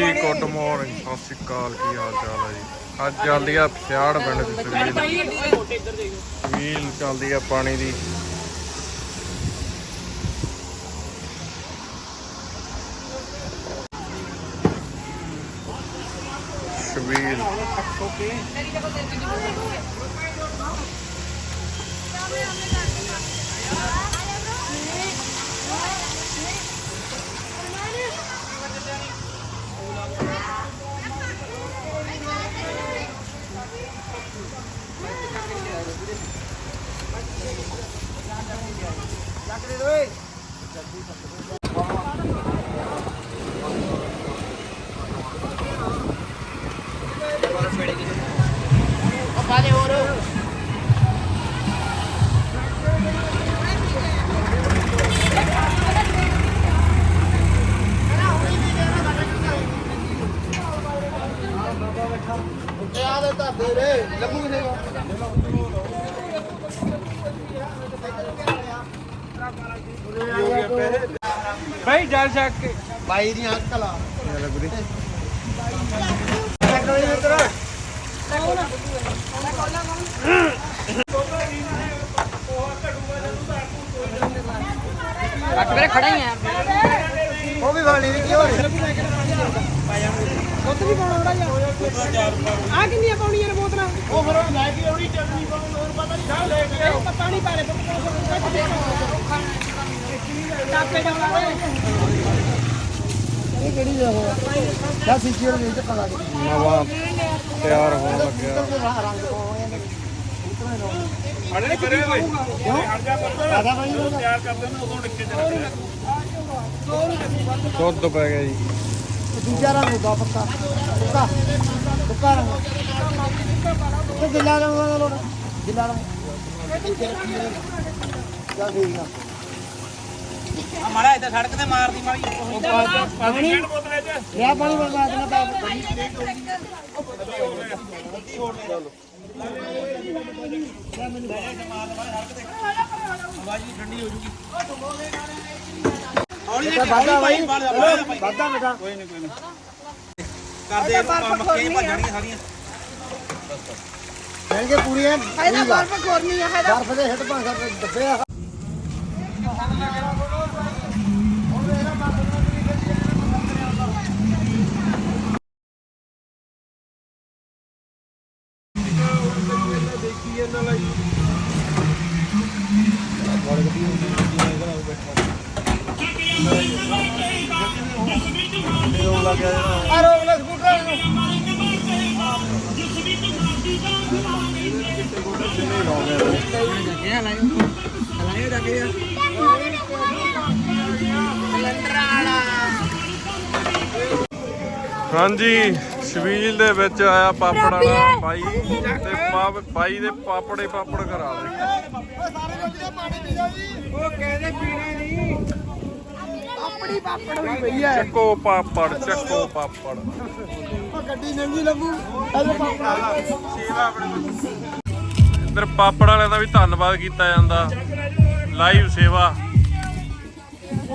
ਹਾਂਜੀ good morning ਸਤਿ ਸ਼੍ਰੀ ਅਕਾਲ, ਕੀ ਹਾਲ ਚਾਲ ਹੈ ਜੀ? ਅੱਜ ਚੱਲਦੀ ਆ ਪਿਆੜ ਪਿੰਡ ਦੀ ਸਵੀਲ ਸਵੀਲ ਚੱਲਦੀ ਆ ਪਾਣੀ ਦੀ। ਸਵੀਲ ਭਾਈ ਜਲ ਛੱਕ ਕੇ। ਬਾਈ ਦੀਆਂ ਅੰਕਲ। ਆ ਰੱਖ ਮੇਰੇ ਖੜਾ ਹੀ ਆ। ਉਹ ਵੀ ਬਾਣੀ ਦੀ ਕੀ ਹੋ ਰਹੀ ਦੁੱਧ ਵੀ ਪਾਉਣਾ ਥੋੜਾ ਜਿਹਾ। ਆ ਕਿੰਨੀਆਂ ਪਾਉਣੀਆਂ ਨੇ ਬੋਤਲਾਂ? ਉਹ ਫਿਰ ਉਹ ਲੈ ਕੇ ਆਉਣੀ ਚਟਨੀ ਪਾਉਣ ਹੋਰ ਪਤਾ ਨਹੀਂ ਲੈ ਕੇ ਆਓ ਪਾਣੀ ਪਾ ਲੈ ਟਾਪੇ ਡਾਉਣਾ ਇਹ ਕਿਹੜੀ ਜਗ੍ਹਾ ਦਾ ਸਿੱਕੀ ਵਾਲੀ ਤੇ ਪਤਾ ਨਹੀਂ ਨਵਾਂ ਤਿਆਰ ਹੋਣ ਲੱਗਿਆ। ਰੰਗ ਅੜੇ ਕਰੇ ਓਏ ਤਿਆਰ ਕਰਦੇ ਨੇ ਉਦੋਂ ਡਿੱਕੇ ਚ ਦੁੱਧ ਪੈ ਗਿਆ ਜੀ। ਦੂਜਾ ਰੰਗ ਹੁੰਦਾ ਪੱਕਾ। ਪੱਕਾ ਪੱਕਾ ਰੰਗ ਤੇ ਗਿੱਲਾ ਰੰਗ ਦਾ ਲੋੜ ਗਿੱਲਾ ਰੰਗ। ਚੱਲ ਠੀਕ ਆ। ਮਾਰਾ ਇੱਥੇ ਸੜਕ ਤੇ ਮਾਰਦੀ ਮਾਰੀ ਪਾਣੀ ਬੋਤਲੇ ਚ ਰਿਆ ਪਾਣੀ? ਬਣਾ ਦੇਣਾ ਪਾ ਹੌਲੀ ਇਹ ਵਾਦਾ ਬਾਈ ਵਾਦਾ ਬੇਟਾ। ਕਰਦੇ ਇਹਨੂੰ ਮੱਕੇ ਭੱਜਣੀਆਂ ਸਾਰੀਆਂ। ਜਾਣਗੇ ਪੂਰੀਆਂ? ਇਹਦਾ ਬਰਫ ਕੋਰਨੀ ਆ ਇਹਦਾ ਬਰਫ ਦੇ ਹਿੱਟ ਭਾਂਸਾ ਡੱਬੇ ਆ। ਹਾਂਜੀ ਛਬੀਲ ਦੇ ਵਿੱਚ ਆਇਆ ਪਾਪੜ ਵਾਲਾ ਬਾਈ ਤੇ ਪਾ- ਬਾਈ ਦੇ ਪਾਪੜੇ ਪਾਪੜ ਕਰਾ ਦੇ। ਉਹ ਕਹਿੰਦੇ ਪੀਣਾ ਨਹੀਂ ਆਪਣੀ ਪਾਪੜ ਹੋਈ ਪਈ ਹੈ ਚੱਕੋ ਪਾਪੜ ਚੱਕੋ ਪਾਪੜ। ਉਹ ਗੱਡੀ ਨੰਗੀ ਲੱਗੂ। ਇਹਦੇ ਪਾਪਾ ਇੱਧਰ ਪਾਪੜ ਵਾਲਿਆਂ ਦਾ ਵੀ ਧੰਨਵਾਦ ਕੀਤਾ ਜਾਂਦਾ। ਲਾਈਵ ਸੇਵਾ।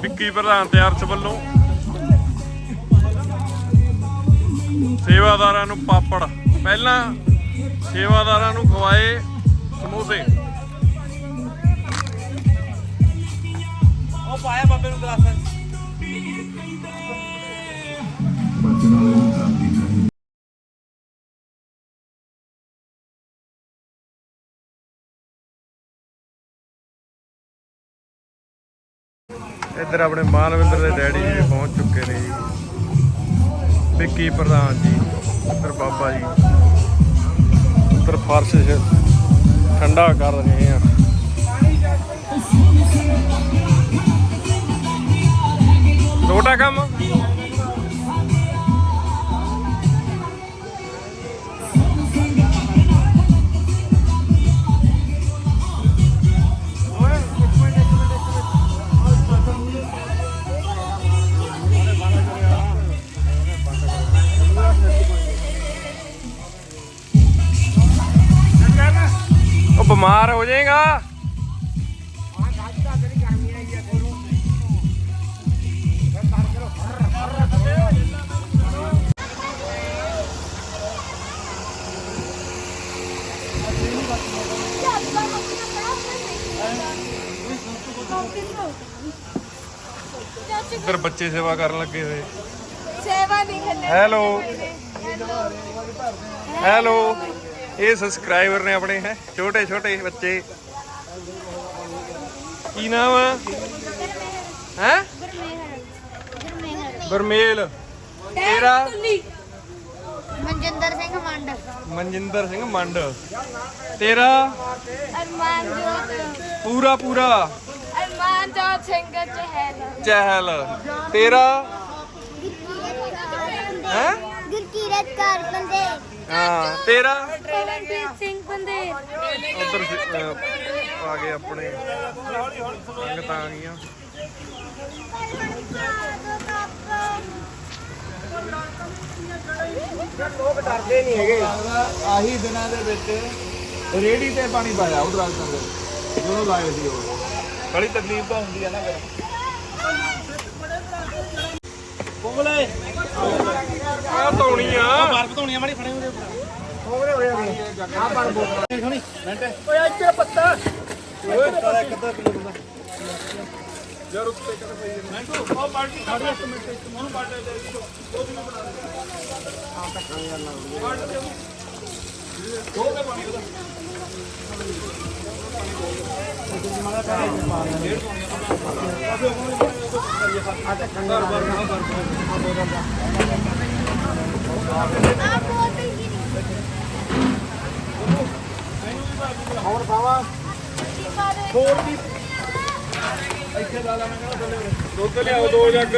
ਵਿੱਕੀ ਪ੍ਰਧਾਨ ਤੇ ਅਰਸ਼ ਵੱਲੋਂ। ਸੇਵਾਦਾਰਾਂ ਨੂੰ ਪਾਪੜ। ਪਹਿਲਾਂ ਸੇਵਾਦਾਰਾਂ ਨੂੰ ਖਵਾਏ ਸਮੋਸੇ। ਉਹ ਪਾਇਆ ਬਾਬੇ ਨੂੰ ਗਲਾਸ ਇੱਧਰ ਆਪਣੇ ਮਾਨਵਿੰਦਰ ਦੇ ਡੈਡੀ ਜੀ ਵੀ ਪਹੁੰਚ ਚੁੱਕੇ ਨੇ ਜੀ। ਵਿੱਕੀ ਪ੍ਰਧਾਨ ਜੀ ਇੱਧਰ ਬਾਬਾ ਜੀ। ਇੱਧਰ ਫਰਸ਼ ਠੰਡਾ ਕਰ ਰਹੇ ਆ। ਛੋਟਾ ਕੰਮ? ਫਿਰ ਬੱਚੇ ਸੇਵਾ ਕਰਨ ਲੱਗੇ ਹੋਏ। ਸੇਵਾ ਨਹੀਂ ਕਰਦੇ ਹੈਲੋ। ਹੈਲੋ। ਇਹ ਸਬਸਕ੍ਰਾਈਬਰ ਨੇ ਆਪਣੇ ਹੈ। ਛੋਟੇ ਛੋਟੇ ਬੱਚੇ। ਕੀ ਨਾਮ ਹੈ? ਹੈ ਬਰਮੇਲ ਤੇਰਾ? ਮਨਜਿੰਦਰ ਸਿੰਘ ਮੰਡ ਮਨਜਿੰਦਰ ਸਿੰਘ ਮੰਡ ਤੇਰਾ? ਅਰਮਾਨ ਜੋਤ ਪੂਰਾ ਪੂਰਾ। ਅਰਮਾਨ ਜੋਤ ਸਿੰਘ ਚਹਿਲ। ਚਹਿਲ। ਤੇਰਾ? ਹੈ? ਗੁਰਕੀਰਤ ਕੌਰ ਬੰਦੇ। ਹਾਂ ਤੇਰਾ? ਪਵਨਪ੍ਰੀਤ ਸਿੰਘ ਬੰਦੇ। ਉਧਰ ਆ ਗਏ ਆਪਣੇ। ਸੰਗਤਾਂ ਆ ਗਈਆਂ। ਲੋਕ ਡਰਦੇ ਨਹੀਂ ਹੈਗੇ ਆਹੀ ਦਿਨਾਂ ਦੇ ਵਿੱਚ ਰੇੜੀ ਤੇ ਪਾਣੀ ਪਾਇਆ ਉਧਰ ਰਾਜਸਥਾਨ ਦੇ ਜਦੋਂ ਲਾਏ ਸੀ ਉਹ। ਬੜੀ ਤਕਲੀਫ ਤਾਂ ਹੁੰਦੀ ਆ ਨਾ ਫਿਰ। ਕੋਮਲੇ। ਆ ਧੋਣੀ ਆ। ਬਰਫ ਧੋਣੀਆਂ ਮਾੜੀ ਫੜੇ ਉਹਦੇ ਕੋਮਲੇ ਹੋਏ ਆ। ਬੋਲ ਸੁਣੀ ਮਿੰਟ। ਓਏ ਇੱਥੇ ਪੱਤਾ। ਓਏ ਇੱਕ ਅੱਧਾ ਕਿਲੋ ਦਾ ਯਾਰ ਉੱਤੇ ਕਰ ਪਈ ਮਿੰਟੂ ਉਹ ਬਾਲਟੀ ਖੜ ਇੱਕ ਮਿੰਟ ਇੱਕ ਮੋਨੂੰ ਬਾਲਟੀ ਦੇ ਦੇ ਦੋ ਬਣਾ ਆ ਟੱਕਾਂ ਯਾਰ ਨਾਲ ਬਾਲਟੀ ਦੇ ਦੋ ਕੇ ਪਾਣੀ ਉਹਦਾ ਹੋਰ ਪਾਵਾ ਹੋਰ ਦੀ ਇੱਥੇ ਲਾ ਲੈਣਾ ਕਹਿੰਦਾ ਥੱਲੇ ਦੁੱਧ ਲਿਆਓ ਦੋ ਜੱਗ।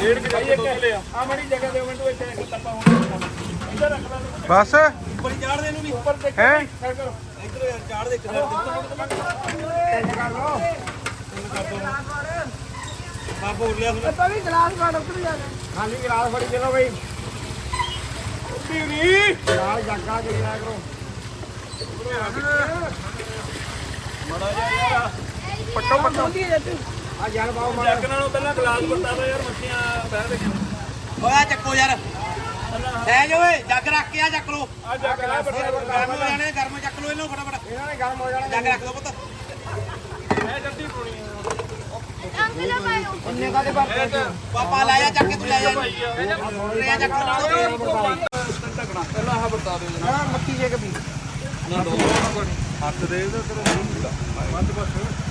ਡੇਢ ਕਿ ਜਾਈ ਇੱਕ ਲਿਆ। ਆ ਮੜੀ ਜਗ੍ਹਾ ਦੇ ਮਿੰਟੂ ਇੱਥੇ ਇੱਕ ਟੱਪਾ ਹੋਣਾ ਇੱਧਰ ਰੱਖ ਲੈ। ਬਸ। ਉੱਪਰ ਚਾੜ ਦੇ ਇਹਨੂੰ ਵੀ ਉੱਪਰ ਦੇਖ ਹੈ? ਇੱਧਰ ਯਾਰ ਚਾੜ ਦੇ ਇੱਕ ਸਾਈਡ ਕਰ। ਲਓ। ਬਾਬੂ ਉੱਡ ਲਿਆ ਸੁਣ ਤਾਂ ਵੀ ਗਲਾਸ ਫੜ ਉੱਤਰ ਜਾ ਖਾਲੀ ਗਲਾਸ ਫੜੀ ਚਲੋ ਬਈ। ਪੀਣੀ ਨਾਲ ਜੱਗਾ ਕੇ ਲਿਆ ਕਰੋ। ਪੱਟੋ ਪੱਟੋ। ਆ ਯਾਰ ਬਾਬੂ ਮਾਰ। ਜੱਗ ਨਾਲੋਂ ਪਹਿਲਾਂ ਗਲਾਸ ਵਰਤਾ ਦੋ ਯਾਰ ਮੱਛੀਆਂ ਬਹਿ ਦੇ ਓਏ ਚੱਕੋ ਯਾਰ। ਲੈ ਜਾ ਓਏ ਜੱਗ ਰੱਖ ਕੇ ਆ ਚੱਕ ਲੋ ਆ ਜੱਗ ਲੈ ਗਰਮ ਹੋ ਜਾਣੇ ਗਰਮ ਚੱਕ ਲੋ ਇਹਨੂੰ ਫਟਾਫਟ। ਇਹਨਾਂ ਨੇ ਗਰਮ ਹੋ ਜਾਣਾ। ਜੱਗ ਰੱਖ ਦੋ ਪੁੱਤ। ਅੰਕਲ ਪਾਇਓ। ਇੰਨੇ ਕਾਦੇ ਬਾਪ ਪਾਪਾ ਲੈ ਜਾ ਚੱਕ ਕੇ ਤੂੰ ਲੈ ਜਾ। ਲੈ ਜਾ ਚੱਕ ਲੋ ਪਹਿਲਾਂ ਆਹ ਵਰਤਾ ਦੇ ਨਾ ਮੱਕੀ ਜੇ ਕਬੀ ਹੱਥ ਦੇ ਦੇ ਬਸ।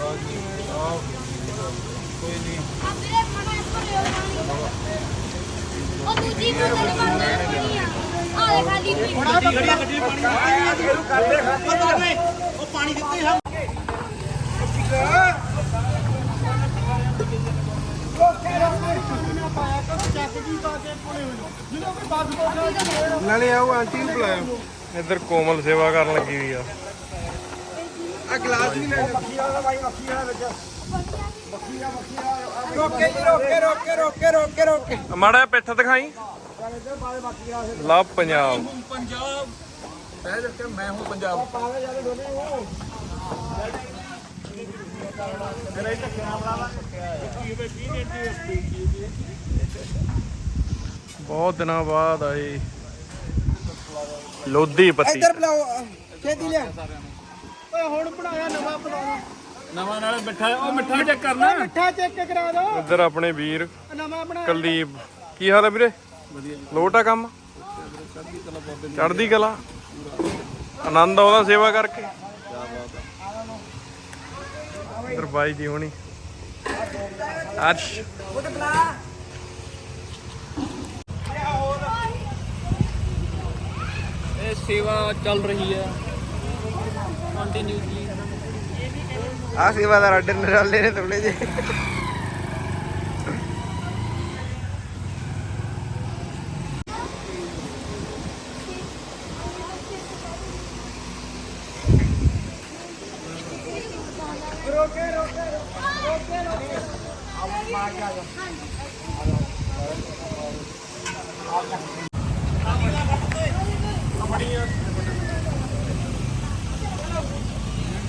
ਆ ਮੇਰੇ ਮਨਾ ਇਸ ਪਰ ਲਿਓ ਪਾਣੀ ਉਹ ਦੂਜੀ ਬੋਤਲ ਬੰਦ ਹੋਣੀ ਆ ਆ ਲੈ ਖਾਲੀ ਪੀ ਗੱਡੀ ਗੱਡੀ ਪਾਣੀ ਇਹਨੂੰ ਕਰਦੇ ਖਾਤੇ ਉਹ ਪਾਣੀ ਦਿੱਤੇ ਹਾਂ ਨਾਲੇ ਆਓ ਆਂਟੀ ਨੂੰ ਬੁਲਾਇਆ ਇੱਧਰ ਕੋਮਲ ਸੇਵਾ ਕਰਨ ਲੱਗੀ ਹੋਈ ਆ। ਆ ਗਲਾਸ ਵੀ ਲੈ ਮੱਖੀ ਵਾਲਾ ਬਾਈ ਮੱਖੀ ਵਾਲਾ ਵਿੱਚ। ਮੱਖੀ ਆ ਮੱਖੀ ਆ ਰੋਕੇ ਜੀ ਰੋਕੇ ਰੋਕੇ ਰੋਕੇ ਰੋਕੇ ਰੋਕੇ। ਮਾੜਾ ਪਿੱਠ ਦਿਖਾਈ। ਲਵ ਪੰਜਾਬ। ਮੈਂ ਹੂੰ। ਪਾਵੇ ਦੋਨੇ ਮੇਰੇ ਬਹੁਤ ਦਿਨਾਂ ਬਾਅਦ ਆਏ। ਲੋਧੀ ਪੱਤੀ। ਇੱਧਰ ਬੁਲਾਓ ਛੇਤੀ ਲਿਆ। ਓਏ ਹੁਣ ਬਣਾਇਆ ਨਵਾਂ ਬਣਾਉਣਾ। ਨਵਾਂ ਨਾਲ ਮਿੱਠਾ ਉਹ ਮਿੱਠਾ ਚੈੱਕ ਕਰਨਾ। ਮਿੱਠਾ ਚੈੱਕ ਕਰਾ ਦੋ। ਇੱਧਰ ਆਪਣੇ ਵੀਰ ਨਵਾਂ ਕੁਲਦੀਪ। ਕੀ ਹਾਲ ਹੈ ਵੀਰੇ? ਵਧੀਆ। ਲੋਟ ਆ ਕੰਮ? ਚੜ੍ਹਦੀ ਕਲਾ। ਆਨੰਦ ਆਉਂਦਾ ਸੇਵਾ ਕਰਕੇ। ਇੱਧਰ ਬਾਈ ਜੀ ਹੋਣੀ। ਅਰਸ਼। ਇਹ ਸੇਵਾ ਚੱਲ ਰਹੀ ਹੈ। ਕੰਟੀਨਿਊਸਲੀ ਆ ਸੇਵਾਦਾਰ ਆਰਡਰ ਨਰਾਲੇ ਨੇ ਥੋੜੇ ਜੇ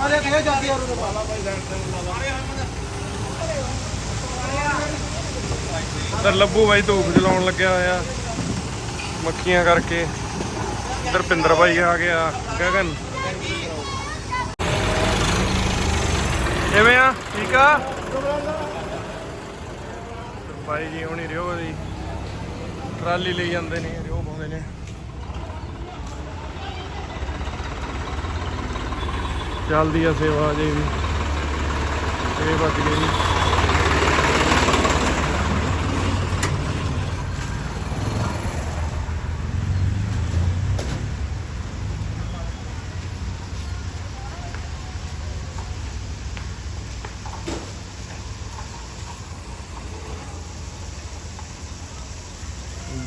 ਆਰੇ ਕਹੇ ਜਾਂਦੀ ਆ? ਉਹਨੂੰ ਪਾਲਾ ਭਾਈ ਇੱਧਰ ਲੱਭੂ ਬਾਈ ਧੂਪ ਜਲਾਉਣ ਲੱਗਿਆ ਹੋਇਆ। ਮੱਖੀਆਂ ਕਰਕੇ। ਇੱਧਰ ਪਿੰਦਰ ਬਾਈ ਆ ਗਿਆ। ਗਗਨ। ਕਿਵੇਂ ਆ? ਠੀਕ ਆ? ਬਾਈ ਜੀ ਹੁਣੀ ਰਿਓ ਦੀ। ਟਰਾਲੀ ਲਈ ਜਾਂਦੇ ਨੇ, ਰਿਓ ਪਾਉਂਦੇ ਨੇ। ਚੱਲਦੀ ਆ ਸੇਵਾ ਅਜੇ ਵੀ। ਇਹ ਵੱਜ ਗਈ। ਜੀ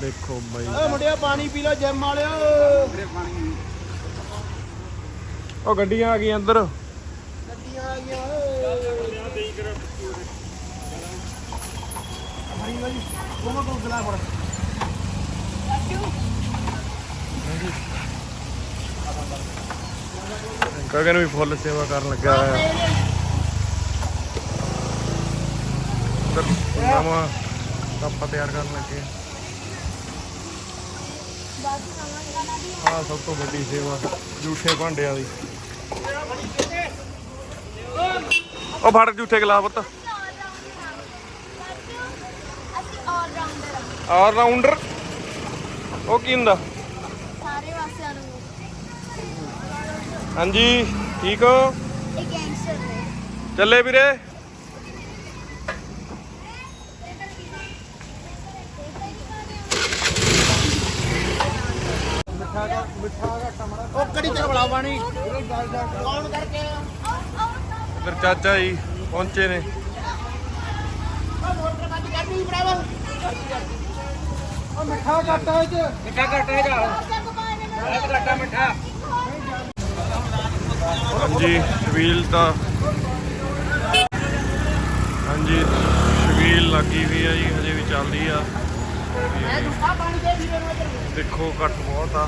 ਦੇਖੋ ਬਾਈ। ਓਏ ਮੁੰਡਿਆ, ਪਾਣੀ ਪੀ ਲਓ, ਜਿਮ ਵਾਲਿਓ। ਉਹ ਗੱਡੀਆਂ ਆ ਗਈਆਂ ਅੰਦਰ। ਗੱਡੀਆਂ ਆ ਗਈਆਂ ਹਰੀ ਵਾਲੀ ਕੋਮਾ ਕੋ ਗਲਾ ਫੜ ਗਗਨ ਵੀ ਫੁੱਲ ਸੇਵਾ ਕਰਨ ਲੱਗਾ ਹੋਇਆ ਨਵਾਂ ਕੱਪ ਤਿਆਰ ਕਰਨ ਲੱਗੇ। ਆ ਸਭ ਤੋਂ ਵੱਡੀ ਸੇਵਾ, ਜੂਠੇ ਭਾਂਡਿਆਂ ਦੀ। ਉਹ ਫੜ ਪੁੱਤ। ਅਸੀਂ ਆਲ ਰਾਉਂਡਰ ਆਲ ਰਾਉਂਡਰ ਉਹ ਕੀ ਹੁੰਦਾ? ਸਾਰੇ ਵਾਸਿਆਂ ਨੂੰ। ਹਾਂਜੀ ਠੀਕ ਹੋ? ਇਹ ਗੈਂਗਸਟਰ ਨੇ। ਚੱਲੇ ਵੀਰੇ। ਉਹ ਕੜੀ ਤੇ ਪਾਣੀ? ਕੌਣ ਕਰਕੇ ਇੱਧਰ ਚਾਚਾ ਜੀ ਪਹੁੰਚੇ ਨੇ। ਮੋਟਰ ਕੱਢ ਕੱਢੀ ਬੜਾਵਾ ਉਹ ਮਿੱਠਾ ਘੱਟ ਹੈ ਚ। ਮਿੱਠਾ ਘੱਟ ਹੈਗਾ ਘੱਟਾ ਮਿੱਠਾ ਹਾਂਜੀ ਸ਼ਵੀਲ ਤਾਂ ਹਾਂਜੀ ਸ਼ਵੀਲ ਲੱਗੀ ਵੀ ਆ ਜੀ ਹਜੇ ਵੀ ਚੱਲਦੀ ਆ। ਦੇਖੋ ਘੱਟ ਬਹੁਤ ਆ।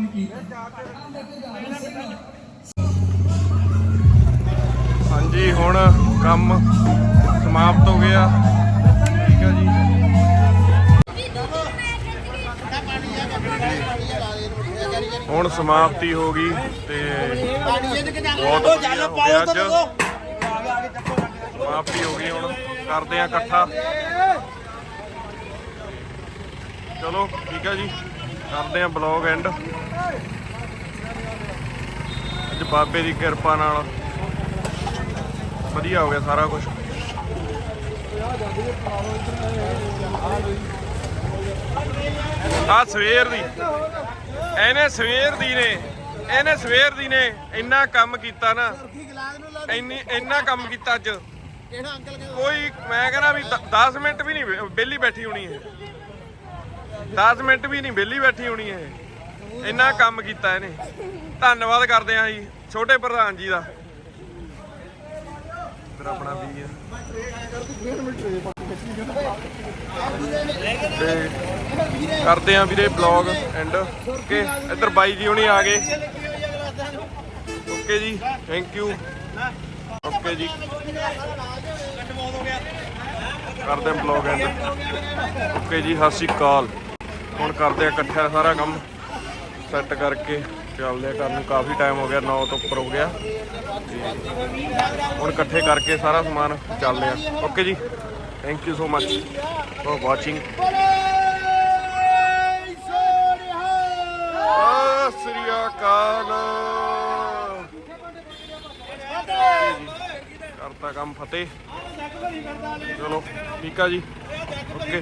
ਹਾਂਜੀ, ਹੁਣ ਕੰਮ ਸਮਾਪਤ ਹੋ ਗਿਆ। ਠੀਕ ਹੈ ਜੀ। ਹੁਣ ਸਮਾਪਤੀ ਹੋ ਗਈ ਤੇ ਬਹੁਤ ਵਧੀਆ ਹੋ ਗਿਆ ਅੱਜ। ਸਮਾਪਤੀ ਹੋ ਗਈ ਹੁਣ। ਕਰਦੇ ਆ ਇਕੱਠਾ। ਚਲੋ, ਠੀਕ ਹੈ ਜੀ। ਕਰਦੇ ਆ ਬਲੌਗ ਐਂਡ ਅੱਜ ਬਾਬੇ ਦੀ ਕਿਰਪਾ ਨਾਲ ਵਧੀਆ ਹੋ ਗਿਆ ਸਾਰਾ ਕੁਝ ਆ ਸਵੇਰ ਦੀ। ਇਹਨੇ ਸਵੇਰ ਦੀ ਨੇ, ਇਹਨੇ ਸਵੇਰ ਦੀ ਨੇ ਇੰਨਾ ਕੰਮ ਕੀਤਾ ਨਾ। ਇੰਨੀ, ਇੰਨਾ ਕੰਮ ਕੀਤਾ ਅੱਜ। ਕੋਈ, ਮੈਂ ਕਹਿੰਦਾ ਵੀ 10 ਮਿੰਟ ਵੀ ਨਹੀਂ ਵਿਹਲੀ ਬੈਠੀ ਹੋਣੀ ਹੈ। 10 ਮਿੰਟ ਵੀ ਨਹੀਂ, ਵਿਹਲੀ ਬੈਠੀ ਹੋਣੀ ਇਹ। ਇੰਨਾ ਕੰਮ ਕੀਤਾ ਇਹਨੇ। ਧੰਨਵਾਦ ਕਰਦੇ ਹਾਂ ਜੀ, ਛੋਟੇ ਪ੍ਰਧਾਨ ਜੀ ਦਾ। ਫਿਰ ਆਪਣਾ ਵੀ ਤੇ ਕਰਦੇ ਆ ਵੀਰੇ ਬਲੌਗ ਐਂਡ ਓਕੇ, ਇੱਧਰ ਬਾਈ ਜੀ ਹੁਣੀ ਆ ਗਏ। ਓਕੇ ਜੀ ਥੈਂਕ ਯੂ ਓਕੇ ਜੀ। ਕਰਦੇ ਆ ਬਲੌਗ ਐਂਡ ਓਕੇ ਜੀ, ਸਤਿ ਸ਼੍ਰੀ ਅਕਾਲ। ਹੁਣ ਕਰਦੇ ਆ ਇਕੱਠਾ ਸਾਰਾ ਕੰਮ। ਸੈੱਟ ਕਰਕੇ ਚੱਲਦੇ ਆ ਕਰਨ ਨੂੰ। ਕਾਫੀ ਟਾਈਮ ਹੋ ਗਿਆ 9 ਤੋਂ ਉੱਪਰ ਹੋ ਗਿਆ। ਤੇ ਹੁਣ ਇਕੱਠੇ ਕਰਕੇ ਸਾਰਾ ਸਮਾਨ ਚੱਲਦੇ ਆ। ਓਕੇ ਜੀ। Thank you so much for watching ਸ੍ਰੀ ਅਕਾਲ। ਕਰਤਾ ਕੰਮ ਫਤਿਹ। ਚਲੋ, ਠੀਕ ਆ ਜੀ। ਓਕੇ